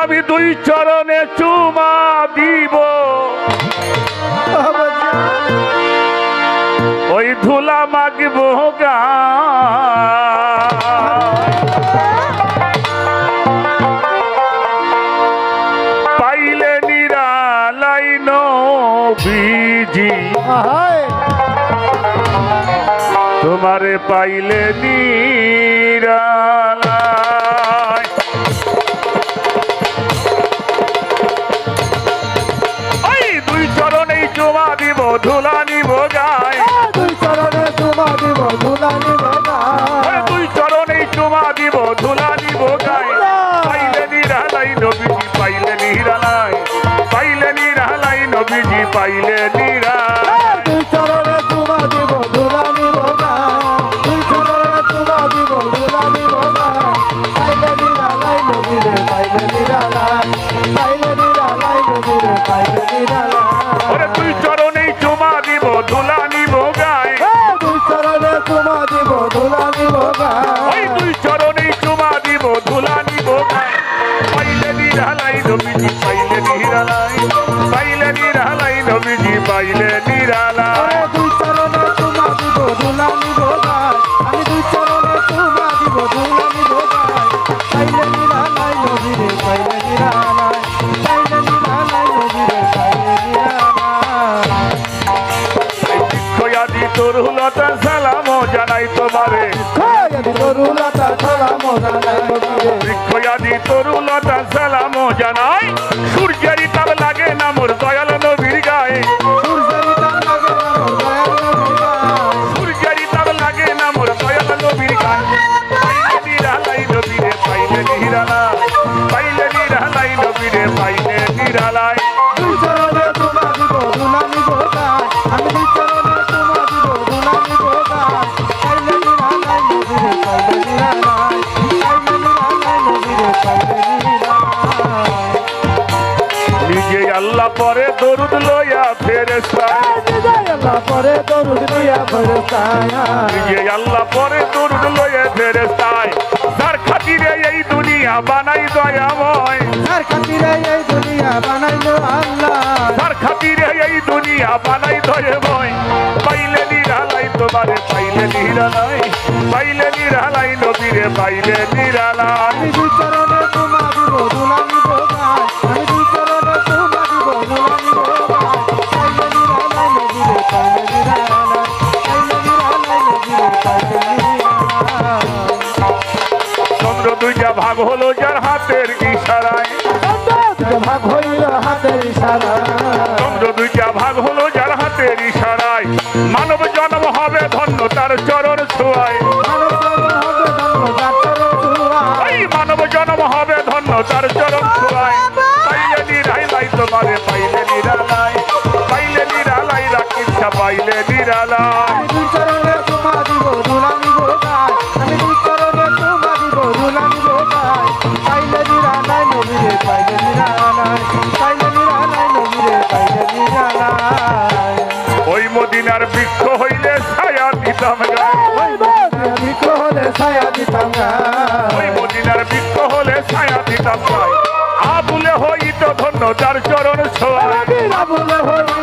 আমি দুই চরণে চুমা দিব। ওই ধুলা মাগব গা। পাইলে নিরালাইন বিজি তোমারে পাইলে নিরালাই চুমা দিব ধুলা নিব গায় দুই চরণে তোমা দিব ধুলানি ওরে দুই চরণে তোমা দিব ধুলানি গায় পাইলে নিরালাই নবীজি পাইলে নিরালাই। পাইলে নিরালাই নবীজি পাইলে নিরালাই নিব ওই দুই দিব পাইলে নিরালাই। পাইলে নিরালাই নবীজি পাইলে নিরালাই। সালাম জানাই নবীরে খয়াদি তোর হুলতা সালাম জানাই। সূর্যেরই তাপ লাগে না মোর দয়াল নবীর গায়ে। সূর্যের লাগে না মোর দয়াল নবীর গায়ে। নিরালাই নবীরে পাইলে নিরালাই পাইলে নিরালাই নবীরে পাইলে নিরালাই আমি নিজে আল্লাহ পরে দরুদ লইয়া ফেরেস্তা আল্লাহ পরে দরুদ দিয়া ফেরেস্তায়া নিজে আল্লাহ পরে দরুদ লইয়া ফেরেস্তায় যার খাতিরে এই দুনিয়া বানাই দয়াময়। আর খাতিরে এই দুনিয়া বানাইলো আল্লাহ। তার খাতিরে এই দুনিয়া বানাই বই পাইলে নিরালাই তোমারে পাইলে নিরালাই। পাইলে নিরালাই নবীরে পাইলে নিরালাই। চরণে দুইটা ভাগ হলো যার হাতের ইশারায়। ভাগ হইল হাতের ইশারা চন্দ্র দুইটা ভাগ হলো যার হাতের ইশারায়। মানব জন্ম হবে ধন্য তার চরণ ছোঁয়ায়। মানব জন্ম হবে ধন্য তার চরণ ছোঁয়ায়। পাইলে নিরালাই তোমারে পাইলে নিরালাই পাইলে নিরালাই রাখিসা পাইলে নিরালাই বৃক্ষ হইলে ছায়া দিতাম ভিক্র হলে ছায়া দিতাম ওই মদিনার বৃক্ষ হলে ছায়া দিতাম আবুলে হইত ধন্য তার চরণ ছোয়া। আবুলে বলে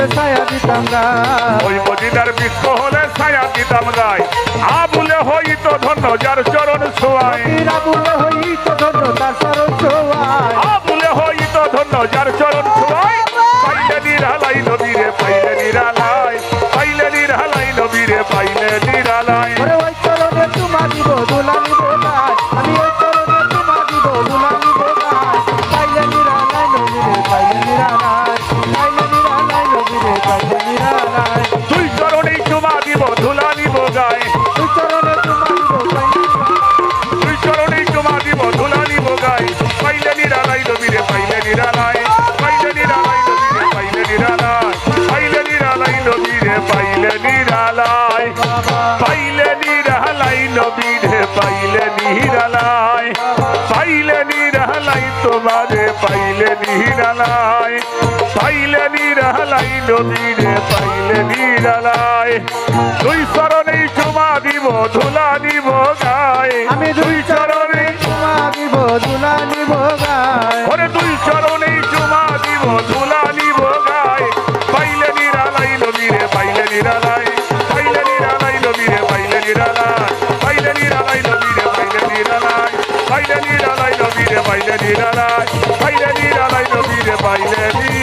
হইলে ছায়া দিতাম গায় ওই মদিনার বৃক্ষ হলে ছায়া দিতাম গায় আবুলে হইতো ধন্য, যার চরণ ছোঁয়ায় আমারে পাইলে নিরালায় পাইলে নিরালাই নদীরে পাইলে নিরালায় দুই চরণেই চুমা দিব ধুলা দিব গায়ে। আমি দুই চরণে চুমা দিব ধুলা দিব গায়। ওরে দুই চরণেই চুমা দিব পাইলে নিরালাই নবীরে পাইলে পাইলে নিরালাই নবীরে পাইলে নিরালাই